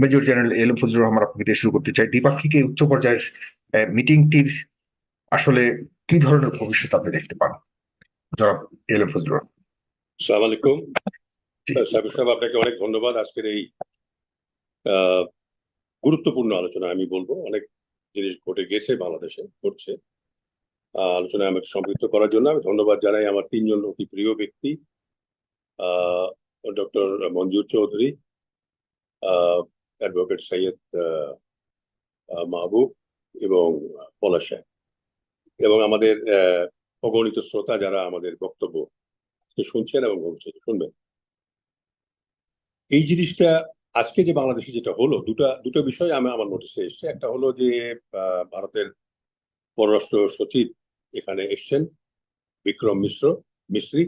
Major general L M Fazlur Rahman আপনাকে দিয়ে শুরু করতে চাই। দ্বিপাক্ষিক এই উচ্চ পর্যায়ের মিটিংটির আসলে কি ধরনের ভবিষ্যৎ আপনি দেখতে পান? জনাব এল এম ফজলুর রহমান। সালাম আলাইকুম। সাহেব আপনাকে অনেক ধন্যবাদ। আজকের এই গুরুত্বপূর্ণ আলোচনা আমি বলব। অনেক জিনিস ঘটে গেছে বাংলাদেশে ঘটছে। আলোচনায় আমাকে সম্পৃক্ত করার জন্য আমি ধন্যবাদ জানাই আমার তিনজন অতি প্রিয় ব্যক্তি। ডক্টর মঞ্জুর চৌধুরী। অ্যাডভোকেট সৈয়দ মাহবুব এবং পলাশ এবং আমাদের অগণিত শ্রোতা যারা আমাদের বক্তব্য শুনছেন এবং ভবিষ্যতে শুনবেন। এই জিনিসটা আজকে যে বাংলাদেশে যেটা হলো, দুটা, দুটো বিষয় আমি আমার নোটিসে এসছে। একটা হলো যে ভারতের পররাষ্ট্র সচিব এখানে এসছেন, বিক্রম মিশ্র, মিস্ত্রি।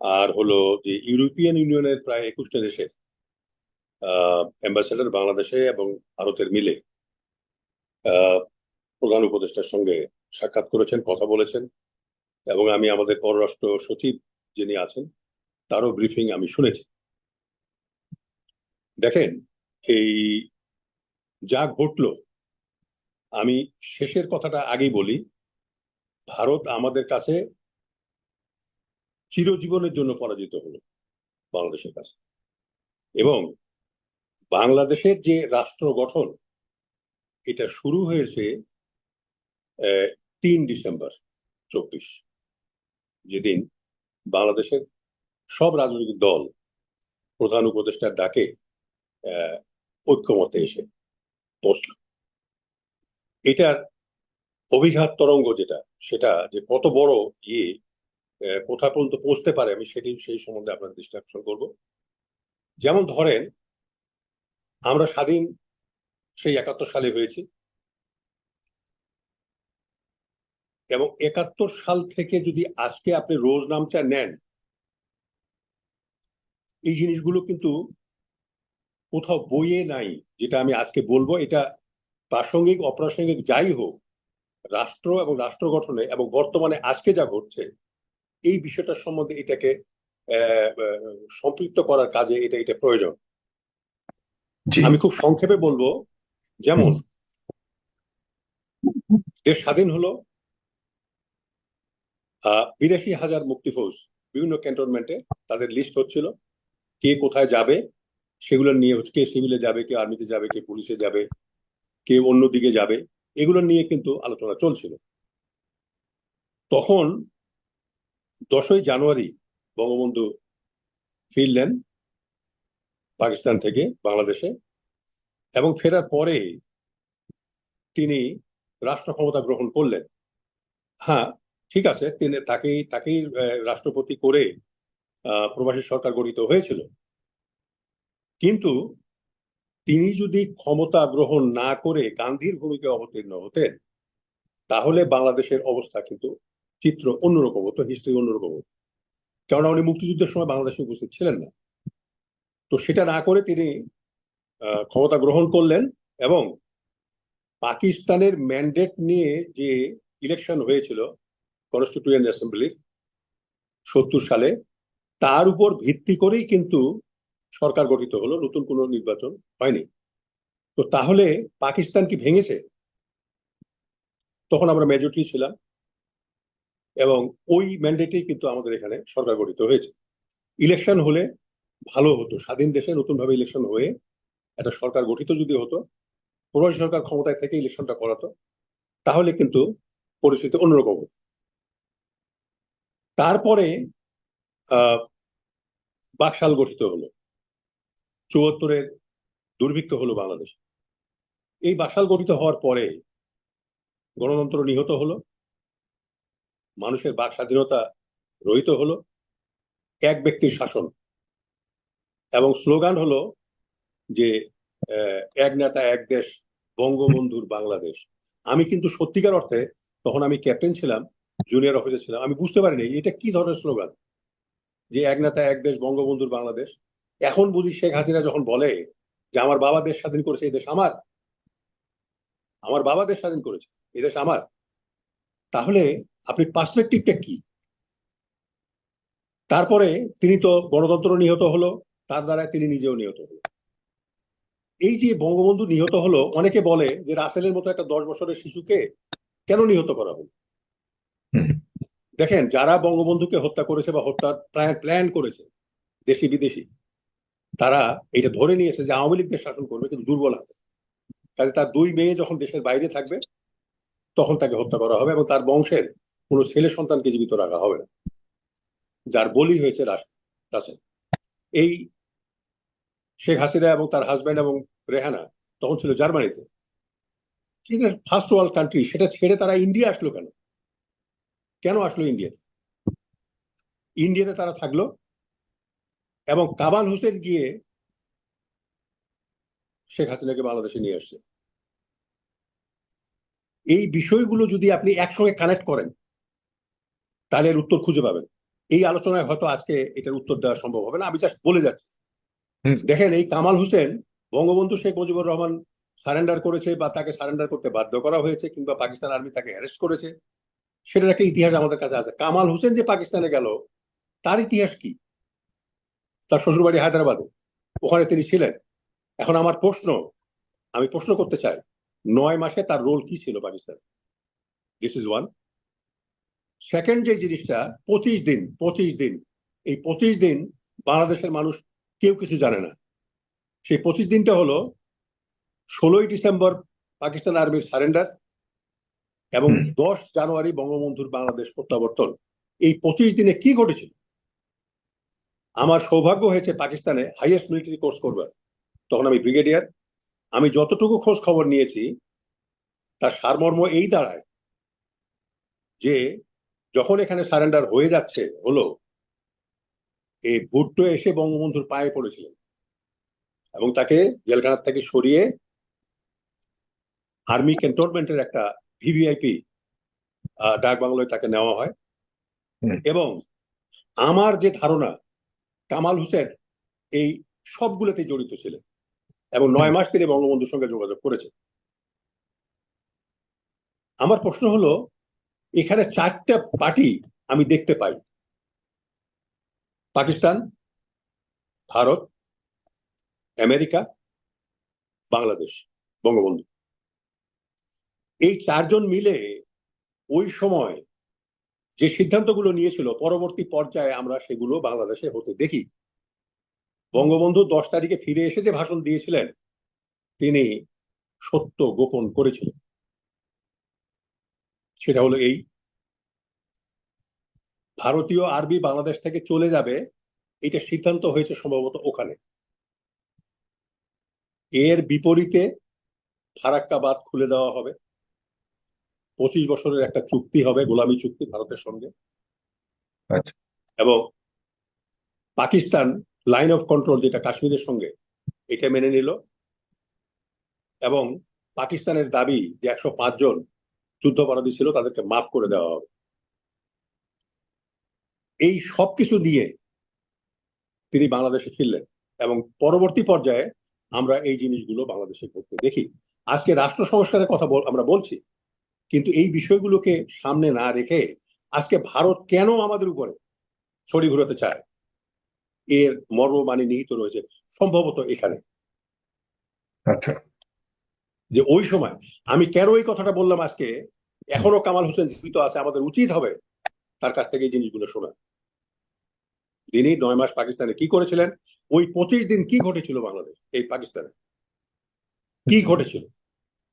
আর হলো যে ইউরোপিয়ান ইউনিয়নের প্রায় একুশটা দেশের অ্যাম্বাসেডার বাংলাদেশে এবং ভারতের মিলে প্রধান উপদেষ্টার সঙ্গে সাক্ষাৎ করেছেন, কথা বলেছেন এবং আমি আমাদের পররাষ্ট্র সচিব যিনি আছেন, তারও ব্রিফিং আমি শুনেছি। দেখেন, এই যা ঘটলো, আমি শেষের কথাটা আগেই বলি, ভারত আমাদের কাছে চিরজীবনের জন্য পরাজিত হলো বাংলাদেশের কাছে। এবং বাংলাদেশের যে রাষ্ট্র গঠন, এটা শুরু হয়েছে তিন ডিসেম্বর চব্বিশ যেদিন বাংলাদেশের সব রাজনৈতিক দল প্রধান উপদেষ্টার ডাকে ঐক্যমতে এসে পৌঁছল এটার অভিঘাত তরঙ্গ যেটা, সেটা যে কত বড় ইয়ে কোথা পর্যন্ত পৌঁছতে পারে আমি সেটি, সেই সম্বন্ধে আপনার দৃষ্টি আকর্ষণ করব। যেমন ধরেন আমরা স্বাধীন সেই একাত্তর সালে হয়েছি। এবং একাত্তর সাল থেকে যদি আজকে আপনি রোজ নামচা নেন, এই জিনিসগুলো কিন্তু কোথাও বইয়ে নাই, যেটা আমি আজকে বলব। এটা প্রাসঙ্গিক, অপ্রাসঙ্গিক যাই হোক, রাষ্ট্র এবং রাষ্ট্র গঠনে এবং বর্তমানে আজকে যা ঘটছে, এই বিষয়টার সম্বন্ধে এটাকে সম্পৃক্ত করার কাজে এটা এটা প্রয়োজন। আমি খুব সংক্ষেপে বলব যেমন দেশ স্বাধীন হলো বিরাশি হাজার মুক্তিফৌজ বিভিন্ন ক্যান্টনমেন্টে তাদের লিস্ট হচ্ছিল কে কোথায় যাবে সেগুলো নিয়ে হচ্ছে কে সিভিলে যাবে কে আর্মিতে যাবে কে পুলিশে যাবে কে অন্য দিকে যাবে এগুলো নিয়ে কিন্তু আলোচনা চলছিল। তখন দশই জানুয়ারি বঙ্গবন্ধু ফিরলেন পাকিস্তান থেকে বাংলাদেশে এবং ফেরার পরে তিনি রাষ্ট্র ক্ষমতা গ্রহণ করলেন। হ্যাঁ ঠিক আছে, তিনি তাকেই তাকেই রাষ্ট্রপতি করে প্রবাসী সরকার গঠিত হয়েছিল। কিন্তু তিনি যদি ক্ষমতা গ্রহণ না করে গান্ধীর ভূমিকায় অবতীর্ণ হতেন, তাহলে বাংলাদেশের অবস্থা কিন্তু চিত্র অন্যরকম হতো হিস্ট্রি অন্যরকম হতো। কেননা উনি মুক্তিযুদ্ধের সময় বাংলাদেশে উপস্থিত ছিলেন না। তো সেটা না করে তিনি ক্ষমতা গ্রহণ করলেন এবং পাকিস্তানের ম্যান্ডেট নিয়ে যে ইলেকশন হয়েছিল কনস্টিটিউয়েন্ট অ্যাসেম্বলির সত্তর সালে, তার উপর ভিত্তি করেই কিন্তু সরকার গঠিত হলো, নতুন কোনো নির্বাচন হয়নি। তো তাহলে পাকিস্তান কি ভেঙেছে? তখন আমরা মেজরিটি ছিলাম এবং ওই ম্যান্ডেটেই কিন্তু আমাদের এখানে সরকার গঠিত হয়েছে। ইলেকশন হলে ভালো হতো। স্বাধীন দেশে নতুনভাবে ইলেকশন হয়ে একটা সরকার গঠিত যদি হতো, প্রবাসী সরকার ক্ষমতায় থেকে ইলেকশনটা করাতো, তাহলে কিন্তু পরিস্থিতি অন্যরকম হতো। তারপরে বাকশাল গঠিত হলো। চুয়াত্তরের দুর্ভিক্ষ হলো বাংলাদেশ। এই বাকশাল গঠিত হওয়ার পরে গণতন্ত্র নিহত হলো, মানুষের বাক স্বাধীনতা রহিত হলো, এক ব্যক্তির শাসন এবং স্লোগান হলো যে এক নেতা, এক দেশ, বঙ্গবন্ধুর বাংলাদেশ। আমি কিন্তু সত্যিকার অর্থে তখন আমি ক্যাপ্টেন ছিলাম, জুনিয়র অফিসার ছিলাম, আমি বুঝতে পারিনি এটা কি ধরনের স্লোগান? যে এক নেতা, এক দেশ, বঙ্গবন্ধুর বাংলাদেশ। এখন বুঝি শেখ হাসিনা যখন বলে যে, আমার বাবা দেশ স্বাধীন করেছে, এই দেশ আমার। আমার বাবা দেশ স্বাধীন করেছে, এই দেশ আমার। তাহলে আপনি পার্সপেক্টিভটা কি? তারপরে তিনি তো গণতন্ত্র নিহত হলো তার দ্বারা তিনি নিজেও নিহত হলেন। এই যে বঙ্গবন্ধু নিহত হলো অনেকে বলে যে রাসেলের মতো একটা দশ বছরের শিশুকে কেন নিহত করা হলো? দেখেন যারা বঙ্গবন্ধুকে হত্যা করেছে বা হত্যার প্ল্যান প্ল্যান করেছে দেশি বিদেশি তারা এটা ধরে নিয়েছে যে আওয়ামী লীগ দেশ শাসন করবে কিন্তু দুর্বল হাতে। কাজে তার দুই মেয়ে যখন দেশের বাইরে থাকবে তখন তাকে হত্যা করা হবে এবং তার বংশের কোনো ছেলে সন্তানকে জীবিত রাখা হবে না। যার বলি হয়েছে রাসেল। এই শেখ হাসিনা এবং তার হাজব্যান্ড এবং রেহানা তখন ছিল জার্মানিতে। ফার্স্ট ওয়ার্ল্ড কান্ট্রি সেটা ছেড়ে তারা ইন্ডিয়া আসলো কেন? কেন আসলো ইন্ডিয়াতে ইন্ডিয়াতে তারা থাকল এবং কামাল হোসেন গিয়ে শেখ হাসিনাকে বাংলাদেশে নিয়ে আসছে। এই বিষয়গুলো যদি আপনি একসঙ্গে কানেক্ট করেন, তাহলে এর উত্তর খুঁজে পাবেন। এই আলোচনায় হয়তো আজকে এটার উত্তর দেওয়া সম্ভব হবে না। আমি জাস্ট বলে যাচ্ছি। দেখেন, এই কামাল হোসেন বঙ্গবন্ধু শেখ মুজিবুর রহমান সারেন্ডার করেছে বা তাকে সারেন্ডার করতে বাধ্য করা হয়েছে কিংবা পাকিস্তান আর্মি তাকে অ্যারেস্ট করেছে, সেটার একটা ইতিহাস আমাদের কাছে আছে। কামাল হোসেন যে পাকিস্তানে গেল, তার ইতিহাস কি? তার শ্বশুরবাড়ি হায়দ্রাবাদে, ওখানে তিনি ছিলেন। এখন আমার প্রশ্ন, আমি প্রশ্ন করতে চাই, নয় মাসে তার রোল কি ছিল Pakistan? This is one second যে জিনিসটা, পঁচিশ দিন পঁচিশ দিন, এই পঁচিশ দিন বাংলাদেশের মানুষ কেউ কিছু জানে না। সেই পঁচিশ দিনটা হলো ষোলোই ডিসেম্বর পাকিস্তান আর্মির সারেন্ডার এবং দশ জানুয়ারি বঙ্গবন্ধুর বাংলাদেশ প্রত্যাবর্তন। এই পঁচিশ দিনে কি ঘটেছিল? আমার সৌভাগ্য হয়েছে পাকিস্তানে হাইয়েস্ট মিলিটারি কোর্স করবার। তখন আমি ব্রিগেডিয়ার আমি যতটুকু খোঁজ খবর নিয়েছি তার সারমর্ম এই দাঁড়ায় যে যখন এখানে সারেন্ডার হয়ে যাচ্ছে হলো এই ভুট্টো এসে বঙ্গবন্ধুর পায়ে পড়েছিলেন এবং তাকে জেলখানার থেকে সরিয়ে আর্মি ক্যান্টনমেন্টের একটা ভিভিআইপি ডাক বাংলায় তাকে নেওয়া হয়। এবং আমার যে ধারণা কামাল হোসেন এই সবগুলোতে জড়িত ছিলেন এবং নয় মাস তিনি বঙ্গবন্ধুর সঙ্গে যোগাযোগ করেছেন। আমার প্রশ্ন হলো এখানে চারটা পার্টি আমি দেখতে পাই। পাকিস্তান, ভারত, আমেরিকা, বাংলাদেশ, বঙ্গবন্ধু। এই চারজন মিলে ওই সময় যে সিদ্ধান্তগুলো নিয়েছিল, পরবর্তী পর্যায়ে আমরা সেগুলো বাংলাদেশে হতে দেখি। বঙ্গবন্ধু দশ তারিখে ফিরে এসে যে ভাষণ দিয়েছিলেন, তিনি সত্য গোপন করেছিলেন। সেটা হলো এই ভারতীয় আরবি বাংলাদেশ থেকে চলে যাবে এটা সিদ্ধান্ত হয়েছে সম্ভবত ওখানে। এর বিপরীতে ফারাক্কা বাদ খুলে দেওয়া হবে। পঁচিশ বছরের একটা চুক্তি হবে গোলামী চুক্তি ভারতের সঙ্গে। আচ্ছা। এবং পাকিস্তান লাইন অফ কন্ট্রোল যেটা কাশ্মীরের সঙ্গে এটা মেনে নিল। এবং পাকিস্তানের দাবি যে একশো পাঁচজন যুদ্ধাপরাধী ছিল তাদেরকে মাফ করে দেওয়া হবে। এই সব কিছু নিয়ে তিনি বাংলাদেশে ফিরলেন এবং পরবর্তী পর্যায়ে আমরা এই জিনিসগুলো বাংলাদেশে করতে দেখি। আজকে রাষ্ট্র সংস্কারের কথা আমরা বলছি কিন্তু এই বিষয়গুলোকে সামনে না রেখে আজকে ভারত কেন আমাদের উপরে ছড়ি ঘুরাতে চায়? এর মর্ম মানে নিহিত রয়েছে সম্ভবত এখানে। আচ্ছা। যে ওই সময় আমি কেন এই কথাটা বললাম আজকে? এখনও কামাল হোসেন জীবিত আছে আমাদের উচিত হবে তার কাছ থেকে এই জিনিসগুলো শোনা। তিনি নয় মাস পাকিস্তানে কি করেছিলেন? ওই পঁচিশ দিন কি ঘটেছিল বাংলাদেশ? এই পাকিস্তানে। কি ঘটেছিল?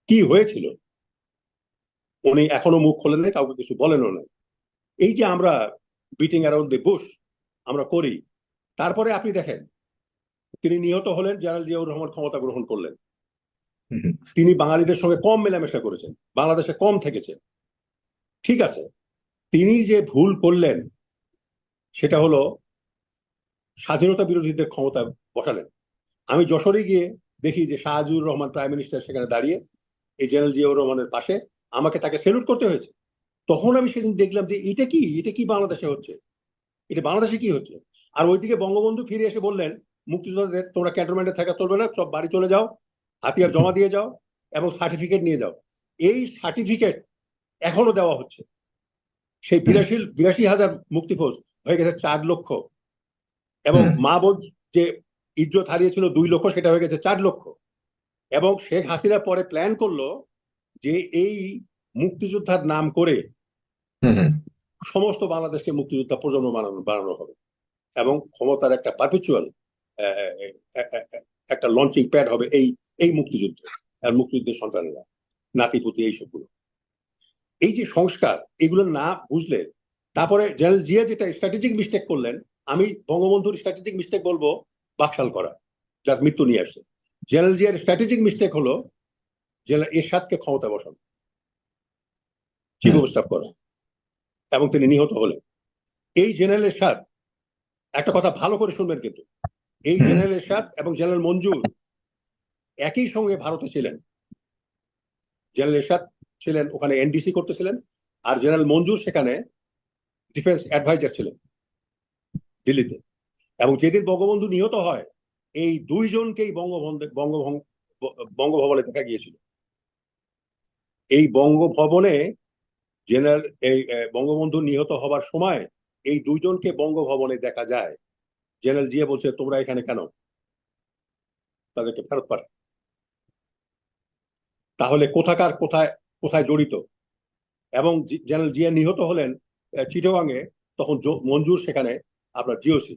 কি হয়েছিল? উনি এখনও মুখ খোলেন নাই, কাউকে কিছু বলেনও নাই। এই যে আমরা বিটিং অ্যারাউন্ড দি বুশ আমরা করি, তারপরে আপনি দেখেন, তিনি নিহত হলেন, জেনারেল জিয়াউর রহমান ক্ষমতা গ্রহণ করলেন। তিনি বাঙালিদের সঙ্গে কম মেলামেশা করেছেন, বাংলাদেশে কম থেকেছেন। ঠিক আছে, তিনি যে ভুল করলেন, সেটা হলো স্বাধীনতা বিরোধীদের ক্ষমতা বসালেন। আমি যশোরে গিয়ে দেখি যে শাহজুর রহমান প্রাইম মিনিস্টার সেখানে দাঁড়িয়ে এই জেনারেল জিয়াউর রহমানের পাশে আমাকে তাকে সেলুট করতে হয়েছে। তখন আমি সেদিন দেখলাম যে এটা কি? এটা কি বাংলাদেশে হচ্ছে? এটা বাংলাদেশে কি হচ্ছে? আর ওইদিকে বঙ্গবন্ধু ফিরে এসে বললেন মুক্তিযোদ্ধাদের তোমরা ক্যান্টনমেন্টে থাকা চলবে না সব বাড়ি চলে যাও হাতিয়ার জমা দিয়ে যাও এবং সার্টিফিকেট নিয়ে যাও। এই সার্টিফিকেট এখনও দেওয়া হচ্ছে। সেই বিরাশি বিরাশি হাজার মুক্তিফৌজ হয়ে গেছে চার লক্ষ। এবং মা বোন যে ইজ্জত হারিয়েছিল দুই লক্ষ সেটা হয়ে গেছে চার লক্ষ। এবং শেখ হাসিনা পরে প্ল্যান করল যে এই মুক্তিযোদ্ধার নাম করে সমস্ত বাংলাদেশকে মুক্তিযোদ্ধা প্রজন্ম বানানো বানানো হবে। এবং ক্ষমতার একটা পারপিচুয়াল একটা লঞ্চিং প্যাড হবে এই এই মুক্তিযুদ্ধ আর মুক্তিযুদ্ধের সন্তানেরা নাতিপুতি এই সবগুলো। এই যে সংস্কার এগুলো না বুঝলে তারপরে জেনারেল জিয়া যেটা স্ট্র্যাটেজিক মিস্টেক করলেন আমি বঙ্গবন্ধুর স্ট্র্যাটেজিক মিস্টেক বলব বাকশাল করা যার মৃত্যু নিয়ে আসছে। জেনারেল জিয়ার স্ট্র্যাটেজিক মিস্টেক হলো জেনারেল এরশাদকে ক্ষমতা বসানো চিফ অফ স্টাফ করা এবং তিনি নিহত হলেন। এই জেনারেল এরশাদ একটা কথা ভালো করে শুনবেন কিন্তু এই। জেনারেল এরশাদ এবং জেনারেল মঞ্জুর একই সঙ্গে ভারতে ছিলেন। জেনারেল এরশাদ ছিলেন ওখানে এনডিসি করতেছিলেন আর জেনারেল মঞ্জুর সেখানে ডিফেন্স অ্যাডভাইজার ছিলেন। দিল্লিতে। এবং যেদিন বঙ্গবন্ধু নিহত হয়, এই দুইজনকেই বঙ্গবন্ধু বঙ্গভঙ্গ বঙ্গভবনে দেখা গিয়েছিল। এই বঙ্গভবনে জেনারেল এই বঙ্গবন্ধু নিহত হবার সময় এই দুইজনকে বঙ্গভবনে দেখা যায়। জেনারেল জিয়া বলছে, তোমরা এখানে কেন? তাদেরকে ফেরত পাঠায়। তাহলে কোথাকার কোথায় কোথায় জড়িত? এবং জেনারেল জিয়া নিহত হলেন চিটাগাঙে। তখন মঞ্জুর সেখানে আপনার জিওসি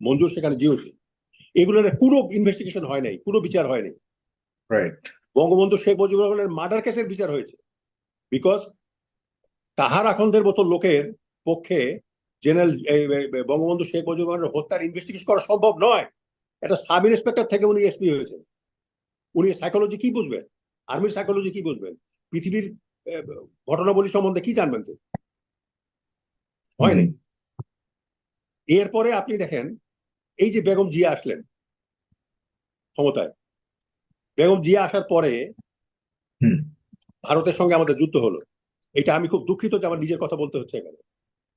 মঞ্জুর সেখানে জিওসি এগুলোর কোনো ইনভেস্টিগেশন হয় নাই কোনো বিচার হয় নাই। রাইট বঙ্গবন্ধু শেখ মুজিবুর রহমানের মার্ডার কেসের বিচার হয়েছে। বিকজ তাহার আখন্দের মতো লোকের পক্ষে জেনারেল বঙ্গবন্ধু শেখ মুজিবুর রহমানের হত্যার ইনভেস্টিগেশন করা সম্ভব নয়। একটা সাব ইন্সপেক্টর থেকে উনি এসপি হয়েছেন। উনি সাইকোলজি কি বুঝবেন? আর্মির সাইকোলজি কি বুঝবেন? পৃথিবীর ঘটনাবলী সম্বন্ধে কি জানবেন তিনি? হয়নি এরপরে আপনি দেখেন এই যে বেগম জিয়া আসলেন ক্ষমতায় বেগম জিয়া আসার পরে ভারতের সঙ্গে আমাদের যুদ্ধ হলো। এটা আমি খুব দুঃখিত যে আমার নিজের কথা বলতে হচ্ছে এখানে।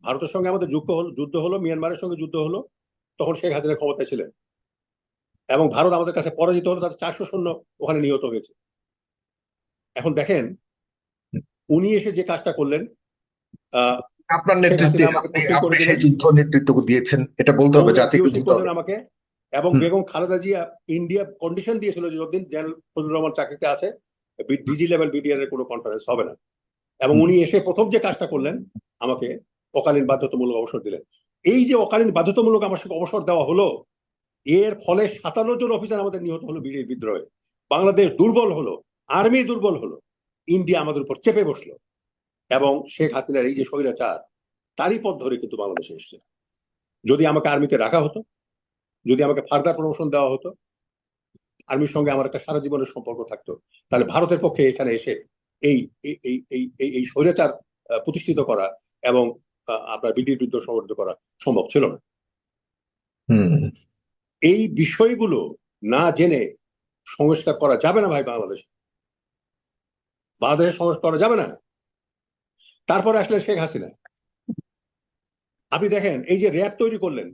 ভারতের সঙ্গে আমাদের যুদ্ধ হলো যুদ্ধ হলো মিয়ানমারের সঙ্গে যুদ্ধ হলো তখন শেখ হাসিনা ক্ষমতায় ছিলেন। এবং ভারত আমাদের কাছে পরাজিত হলো তাদের চারশো সৈন্য ওখানে নিহত হয়েছে। এখন দেখেন উনি এসে যে কাজটা করলেন আহ, আপনার নেতৃত্বে আমাকে আপনি। সেই যুদ্ধ নেতৃত্ব দিয়েছেন এটা বলতে হবে জাতিকে POC দিতে হবে আমাকে এবং বেগম খালেদা জিয়া ইন্ডিয়া কন্ডিশন দিয়েছিল যে যতদিন জেনারেল ফজলুর রহমান চাকরিতে আছে ডিজি লেভেল বিডিআর এর কোনো কনফারেন্স হবে না। এবং উনি এসে প্রথম যে কাজটা করলেন আমাকে অকালীন বাধ্যতামূলক অবসর দিলেন। এই যে অকালীন বাধ্যতামূলক আমার সঙ্গে অবসর দেওয়া হলো এর ফলে সাতান্ন জন অফিসার আমাদের নিহত হলো বিদ্রোহে। বাংলাদেশ দুর্বল হলো আর্মি দুর্বল হলো ইন্ডিয়া আমাদের উপর চেপে বসল। এবং শেখ হাসিনার এই যে স্বৈরাচার তারই পথ ধরে কিন্তু বাংলাদেশে এসছে। যদি আমাকে আর্মিতে রাখা হতো যদি আমাকে ফার্দার প্রমোশন দেওয়া হতো আর্মির সঙ্গে আমার একটা সারা জীবনের সম্পর্ক থাকতো তাহলে ভারতের পক্ষে এখানে এসে এই এই এই এই স্বৈরাচার প্রতিষ্ঠিত করা এবং আপনার বিডির বিরুদ্ধে সংগঠিত করা সম্ভব ছিল না। হুম। এই বিষয়গুলো না জেনে সংস্কার করা যাবে না ভাই বাংলাদেশে। বাংলাদেশে সংস্কার করা যাবে না। তারপরে আসলে শেখ হাসিনা। আপনি দেখেন, এই যে র্যাব তৈরি করলেন,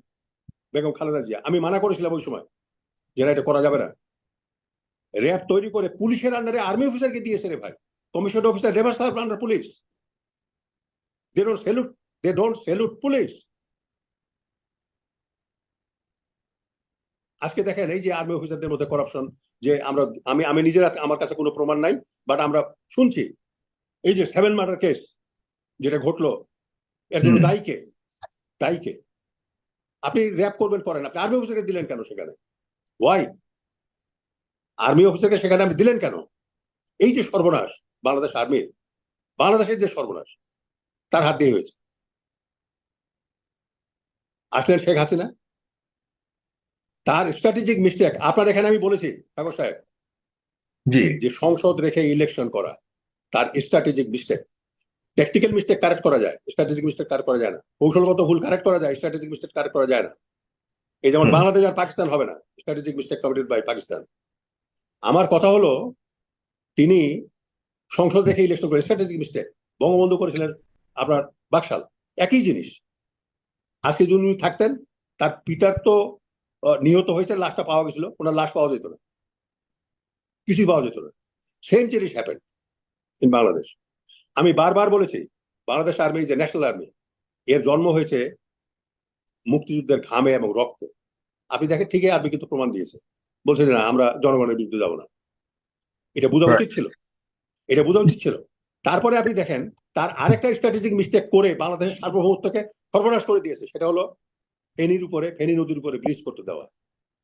বেগম খালেদা জিয়া, আমি মানা করেছিলাম ওই সময় যে এটা করা যাবে না। র্যাব তৈরি করে পুলিশের আন্ডারে আর্মি অফিসারকে দিয়েছে রে ভাই। Commission officer never serve under police they don't salute they don't salute police আজকে দেখেন, এই যে আর্মি অফিসারদের মধ্যে করাপশন যে আমরা, আমি আমি নিজের আমার কাছে কোনো প্রমাণ নাই বাট আমরা শুনছি। এই যে সেভেন মার্ডার কেস যেটা ঘটলো এর জন্য। দায়ী কে দায়ী কে আপনি র্যাপ করবেন করেন। আপনি আর্মি অফিসারকে দিলেন কেন সেখানে? ওয়াই আর্মি অফিসারকে সেখানে আপনি দিলেন কেন? এই যে সর্বনাশ বাংলাদেশ আর্মির বাংলাদেশের যে সর্বনাশ তার হাত দিয়ে হয়েছে। আসলেন শেখ হাসিনা? তার স্ট্র্যাটেজিক মিস্টেক আপনার এখানে আমি বলেছি সাগর সাহেব। জি। যে সংসদ রেখে ইলেকশন করা তার strategic mistake technical mistake correct করা যায় স্ট্র্যাটেজিক মিস্টেক কারেক্ট করা যায় না। কৌশলগত ভুল কারেক্ট করা যায় স্ট্র্যাটেজিক মিস্টেক কারেক্ট করা যায় না। এই যেমন। বাংলাদেশ আর পাকিস্তান হবে না strategic mistake committed by Pakistan. আমার কথা হলো তিনি সংসদ রেখে ইলেকশন করে স্ট্র্যাটেজিক মিস্টেক বঙ্গবন্ধু করেছিলেন আপনার বাকশাল। একই জিনিস আজকে যদি উনি থাকতেন তার পিতার তো নিহত হয়েছে লাশটা পাওয়া গেছিল ওনার লাশ পাওয়া যেত না। কিছুই পাওয়া যেত না। সেম জিনিস হ্যাপেন ইন বাংলাদেশ আমি বারবার বলেছি বাংলাদেশ আর্মি যে ন্যাশনাল আর্মি এর জন্ম হয়েছে মুক্তিযুদ্ধের ঘামে এবং রক্তে। আপনি দেখেন ঠিকই আর্মি কিন্তু প্রমাণ দিয়েছে বলছে যে না আমরা জনগণের বিরুদ্ধে যাব না। এটা বোঝা উচিত ছিল। এটা বোঝা উচিত ছিল। তারপরে আপনি দেখেন তার আরেকটা স্ট্র্যাটেজিক মিস্টেক করে বাংলাদেশের সার্বভৌমত্বকে সর্বনাশ করে দিয়েছে। সেটা হলো ফেনীর উপরে ফেনী নদীর উপরে ব্রিজ করতে দেওয়া।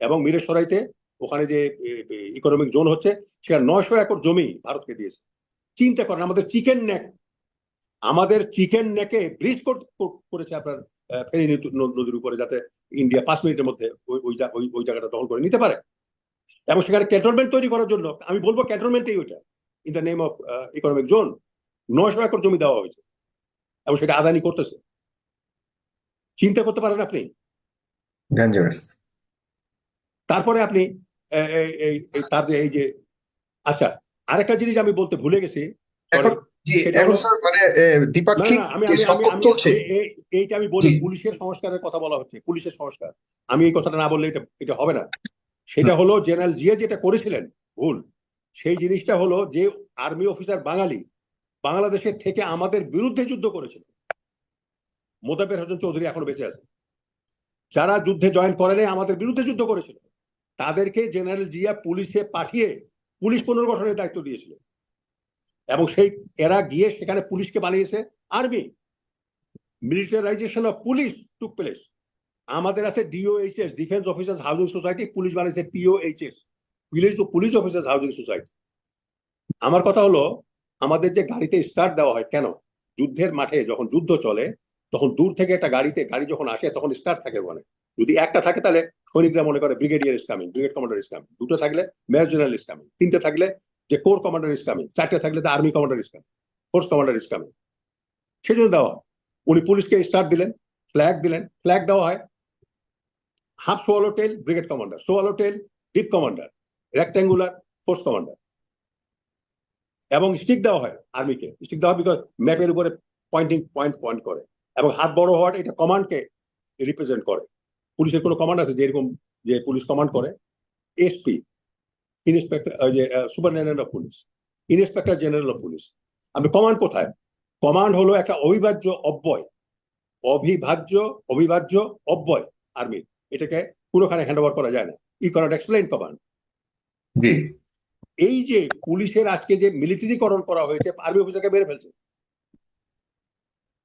এবং মিরেশ্বরাইতে ওখানে যে ইকোনমিক জোন হচ্ছে সেখানে নয়শো একর জমি ভারতকে দিয়েছে। চিন্তা করেন আমাদের চিকেন নেক আমাদের চিকেন নেকে ব্রিজ করেছে আপনার ফেনী নদীর উপরে যাতে ইন্ডিয়া পাঁচ মিনিটের মধ্যে ওই ওই জায়গাটা দখল করে নিতে পারে। এবং সেখানে ক্যান্টনমেন্ট তৈরি করার জন্য আমি বলব ক্যান্টনমেন্টই ওইটা in the name of economic zone নয়শো একর জমি দেওয়া হয়েছে এবং সেটা আদানি করতেছে। চিন্তা করতে পারেন আপনি? তারপরে আপনি এই এই তার যে এই যে আচ্ছা আরেকটা জিনিস আমি বলতে ভুলে গেছি এইটা আমি বলি পুলিশের সংস্কারের কথা বলা হচ্ছে পুলিশের সংস্কার। আমি এই কথাটা না বললে এটা এটা হবে না। সেটা হলো জেনারেল জিয়া যেটা করেছিলেন ভুল। সেই জিনিসটা হলো যে আর্মি অফিসার বাঙালি বাংলাদেশের থেকে আমাদের বিরুদ্ধে যুদ্ধ করেছিল। মোতাবের হোসেন চৌধুরী এখনও বেঁচে আছে। যারা যুদ্ধে জয়েন করে আমাদের বিরুদ্ধে যুদ্ধ করেছিল। তাদেরকে জেনারেল জিয়া পুলিশে পাঠিয়ে পুলিশ পুনর্গঠনের দায়িত্ব দিয়েছিল। এবং সেই এরা গিয়ে সেখানে পুলিশকে বানিয়েছে army, militarization of police took place আমাদের আছে DOHS defence officers housing society police বানিয়েছে POHS police police officers housing society আমার কথা হলো, আমাদের যে গাড়িতে স্টার্ট দেওয়া হয়, কেন? যুদ্ধের মাঠে যখন যুদ্ধ চলে, তখন দূর থেকে একটা গাড়িতে, গাড়ি যখন আসে, তখন স্টার্ট থাকে ওখানে। যদি একটা থাকে তাহলে সৈনিকরা মনে করে brigadier coming, brigade commander coming. দুটো থাকলে মেজর জেনারেল ইস কামিং, তিনটে থাকলে যে কোর কমান্ডার কামিং, চারটে থাকলে তো army commander coming, force commander is coming. সেজন্য দেওয়া হয়। উনি পুলিশকে স্টার্ট দিলেন, ফ্ল্যাগ দিলেন, ফ্ল্যাগ দেওয়া হয়। Half swallow tail, brigade commander. Swallow tail, deep commander. Rectangular, force commander. এবং স্টিক দেওয়া হয় আর্মিকে। স্টিক দেওয়া বিকজ ম্যাপের উপরে পয়েন্টিং পয়েন্ট পয়েন্ট করে। এবং হাত বড় হওয়ার এটা কমান্ডকে রিপ্রেজেন্ট করে। পুলিশের কোনো কমান্ড আছে? যেরকম যে পুলিশ কমান্ড করে এসপি ইন্সপেক্টর যে superintendent of police inspector general of police আমি কমান্ড কোথায়? কমান্ড হলো একটা অবিভাজ্য অব্যয়। অবিভাজ্য অবিভাজ্য অব্যয় আর্মির এটাকে কোনোখানে হ্যান্ড ওভার করা যায় না। ই কনট এক্সপ্লেন কমান্ড জি। এই যে পুলিশের আজকে যে মিলিটারিকরণ করা হয়েছে আর্মি অফিসারকে মেরে ফেলছে।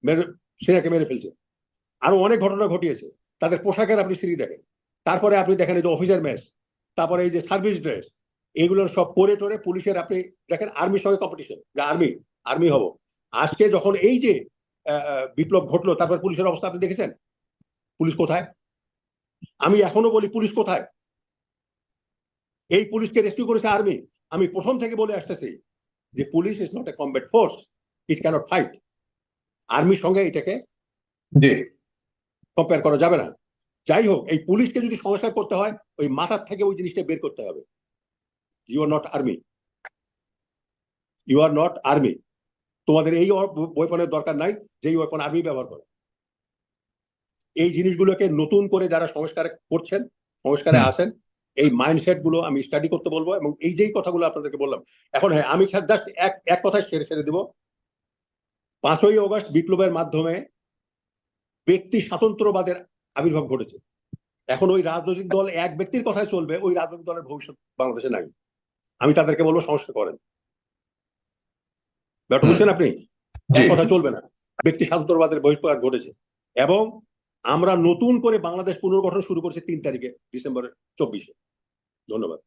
মেরে সেনাকে মেরে ফেলছে। আরও অনেক ঘটনা ঘটিয়েছে। তাদের পোশাকের আপনি স্ত্রী দেখেন। তারপরে আপনি দেখেন এই যে অফিসার মেস, তারপরে এই যে সার্ভিস ড্রেস, এগুলোর সব পরে টরে পুলিশের আপনি দেখেন আর্মির সঙ্গে কম্পিটিশন যে আর্মি আর্মি হব। আজকে যখন এই যে বিপ্লব ঘটলো, তারপর পুলিশের অবস্থা আপনি দেখেছেন? পুলিশ কোথায়? আমি এখনও বলি পুলিশ কোথায়? এই পুলিশকে রেস্কিউ করেছে আর্মি। আমি প্রথম থেকে বলে আসতেছি যে police is not a combat force it can't fight আর্মির সঙ্গে এটাকে কম্পেয়ার করা যাবে না। যাই হোক এই পুলিশকে যদি সংস্কার করতে হয় ওই মাথার থেকে ওই জিনিসটা বের করতে হবে। You are not army you are not army তোমাদের এই ওয়েপনের দরকার নাই যেই ওয়েপন আর্মি ব্যবহার করে। এই জিনিসগুলোকে নতুন করে যারা সংস্কার করছেন সংস্কারে আসেন এই মাইন্ডসেটগুলো আমি স্টাডি করতে বলব এবং এই যেই কথাগুলো আপনাদেরকে বললাম এখন হ্যাঁ আমি জাস্ট এক এক কথায় সেরে সেরে দেবো। পাঁচই অগস্ট বিপ্লবের মাধ্যমে ব্যক্তি স্বাতন্ত্রবাদের আবির্ভাব ঘটেছে। এখন ওই রাজনৈতিক দল এক ব্যক্তির কথায় চলবে ওই রাজনৈতিক দলের ভবিষ্যৎ বাংলাদেশে নাই। আমি তাদেরকে বলব সংস্কার করেন। ব্যাপারটা বুঝছেন আপনি কথা চলবে না। ব্যক্তি স্বাতন্ত্রবাদের বহিষ্কার ঘটেছে এবং আমরা নতুন করে বাংলাদেশ পুনর্গঠন শুরু করছি তিন তারিখে ডিসেম্বরের চব্বিশে। ধন্যবাদ।